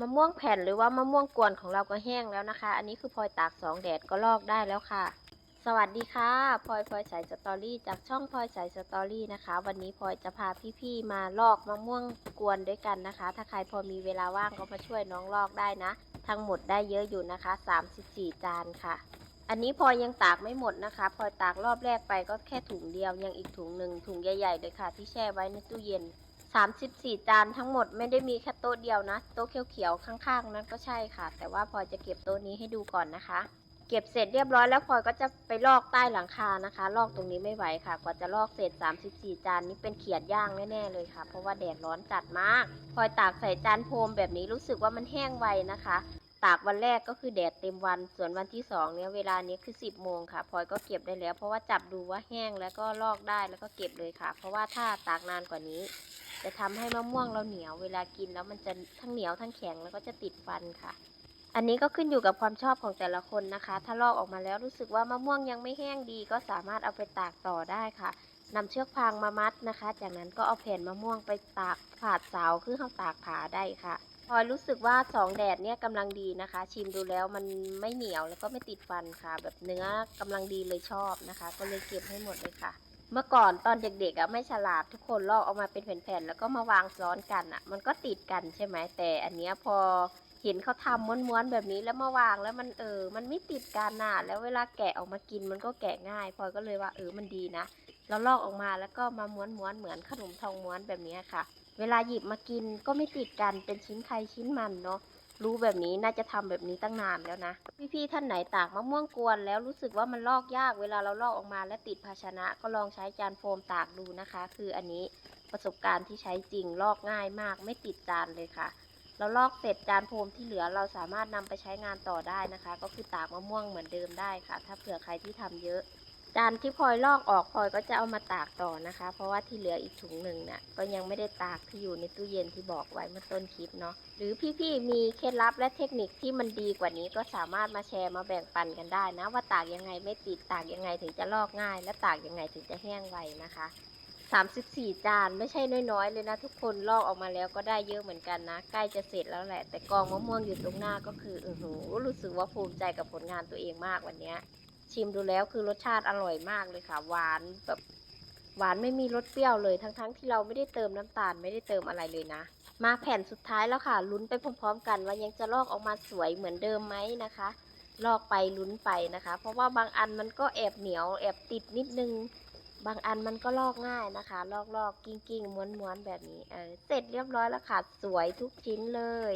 มะม่วงแผ่นหรือว่ามะม่วงกวนของเราก็แห้งแล้วนะคะ อันนี้คือพลอยตากสองแดดก็ลอกได้แล้วค่ะ สวัสดีค่ะพลอยพลอยสายสตอรี่จากช่องพลอยสายสตอรี่นะคะ วันนี้พลอยจะพาพี่ๆมาลอกมะม่วงกวนด้วยกันนะคะ ถ้าใครพอมีเวลาว่างก็มาช่วยน้องลอกได้นะ ทั้งหมดได้เยอะอยู่นะคะ 34 จานค่ะ อันนี้พลอยยังตากไม่หมดนะคะพลอยตากรอบแรกไปก็แค่ถุงเดียวยังอีกถุงหนึ่งถุงใหญ่ๆเลยค่ะ ที่แช่ไว้ในตู้เย็น 34 จานทั้งหมดไม่ได้มีแค่โต๊ะเดียวนะ โต๊ะเขียวๆข้างๆ นั้นก็ใช่ค่ะ แต่ว่าพลอยจะเก็บโต๊ะนี้ให้ดูก่อนนะคะ เก็บเสร็จเรียบร้อยแล้วพลอยก็จะไปลอกใต้หลังคานะคะ ลอกตรงนี้ไม่ไหวค่ะ กว่าจะลอกเสร็จ 34 จานนี้เป็นเขียดย่างแน่ๆเลยค่ะ เพราะว่าแดดร้อนจัดมากพลอยตากใส่จานโฟมแบบนี้รู้สึกว่ามันแห้งไวนะคะตากวันแรกก็คือแดดเต็มวัน ส่วนวันที่สองเนี่ยเวลานี้คือ 10 โมงค่ะพลอยก็เก็บได้แล้ว เพราะว่าจับดูว่าแห้งแล้วก็ลอกได้แล้วก็เก็บเลยค่ะ เพราะว่าถ้าตากนานกว่านี้ จะทำให้มะม่วงเราเหนียว เวลากินแล้วมันจะทั้งเหนียวทั้งแข็งแล้วก็จะติดฟันค่ะ อันนี้ก็ขึ้นอยู่กับความชอบของแต่ละคนนะคะ ถ้าลอกออกมาแล้วรู้สึกว่ามะม่วงยังไม่แห้งดี ก็สามารถเอาไปตากต่อได้ค่ะนำเชือกพางมามัดนะคะ จากนั้นก็เอาแผ่นมะม่วงไปตากผาดเสาคือเขาตากผาได้ค่ะพลอยรู้สึกว่าสองแดดเนี่ยกำลังดีนะคะ ชิมดูแล้วมันไม่เหนียวแล้วก็ไม่ติดฟันค่ะ แบบเนื้อกำลังดีเลยชอบนะคะ ก็เลยเก็บให้หมดเลยค่ะ เมื่อก่อนตอนเด็กๆอะไม่ฉลาดทุกคนลอกออกมาเป็นแผ่นๆแล้วก็มาวางซ้อนกันอะ มันก็ติดกันใช่ไหมแต่อันเนี้ยพอเห็นเขาทำม้วนๆแบบนี้แล้วมาวางแล้วมันเออ มันไม่ติดกันน่ะแล้วเวลาแกะออกมากินมันก็แกะง่ายพลอยก็เลยว่าเออมันดีนะเราลอกออกมาแล้วก็มาม้วนๆเหมือนขนมทองม้วนแบบนี้ค่ะ เวลาหยิบมากินก็ไม่ติดกันเป็นชิ้นใครชิ้นมันเนาะ รู้แบบนี้น่าจะทำแบบนี้ตั้งนานแล้วนะ พี่ๆท่านไหนตากมะม่วงกวนแล้วรู้สึกว่ามันลอกยากเวลาเราลอกออกมาและติดภาชนะ ก็ลองใช้จานโฟมตากดูนะคะ คืออันนี้ประสบการณ์ที่ใช้จริงลอกง่ายมาก ไม่ติดจานเลยค่ะ เราลอกเสร็จจานโฟมที่เหลือเราสามารถนำไปใช้งานต่อได้นะคะ ก็คือตากมะม่วงเหมือนเดิมได้ค่ะ ถ้าเผื่อใครที่ทำเยอะ จานที่พลอยลอกออกพลอยก็จะเอามาตากต่อนะคะ เพราะว่าที่เหลืออีกถุงหนึ่งน่ะก็ยังไม่ได้ตากที่อยู่ในตู้เย็นที่บอกไว้เมื่อต้นคลิปเนาะหรือพี่ๆมีเคล็ดลับและเทคนิคที่มันดีกว่านี้ก็สามารถมาแชร์มาแบ่งปันกันได้นะ ว่าตากยังไงไม่ติดตากยังไงถึงจะลอกง่าย และตากยังไงถึงจะแห้งไวนะคะ34 จานไม่ใช่น้อยๆ เลยนะทุกคนลอกออกมาแล้วก็ได้เยอะเหมือนกันนะ ใกล้จะเสร็จแล้วแหละ แต่กองมะม่วงอยู่ตรงหน้าก็คือเออโหรู้สึกว่าภูมิใจกับผลงานตัวเองมากวันนี้ ชิมดูแล้วคือรสชาติอร่อยมากเลยค่ะ หวานแบบหวานไม่มีรสเปรี้ยวเลยทั้งๆที่เราไม่ได้เติมน้ำตาลไม่ได้เติมอะไรเลยนะ มาแผ่นสุดท้ายแล้วค่ะ ลุ้นไปพร้อมๆ กันว่ายังจะลอกออกมาสวยเหมือนเดิมไหมนะคะ ลอกไปลุ้นไปนะคะ เพราะว่าบางอันมันก็แอบเหนียวแอบติดนิดนึง บางอันมันก็ลอกง่ายนะคะ ลอกๆกิ้งๆม้วนๆแบบนี้เออเสร็จเรียบร้อยแล้วค่ะ สวยทุกชิ้นเลย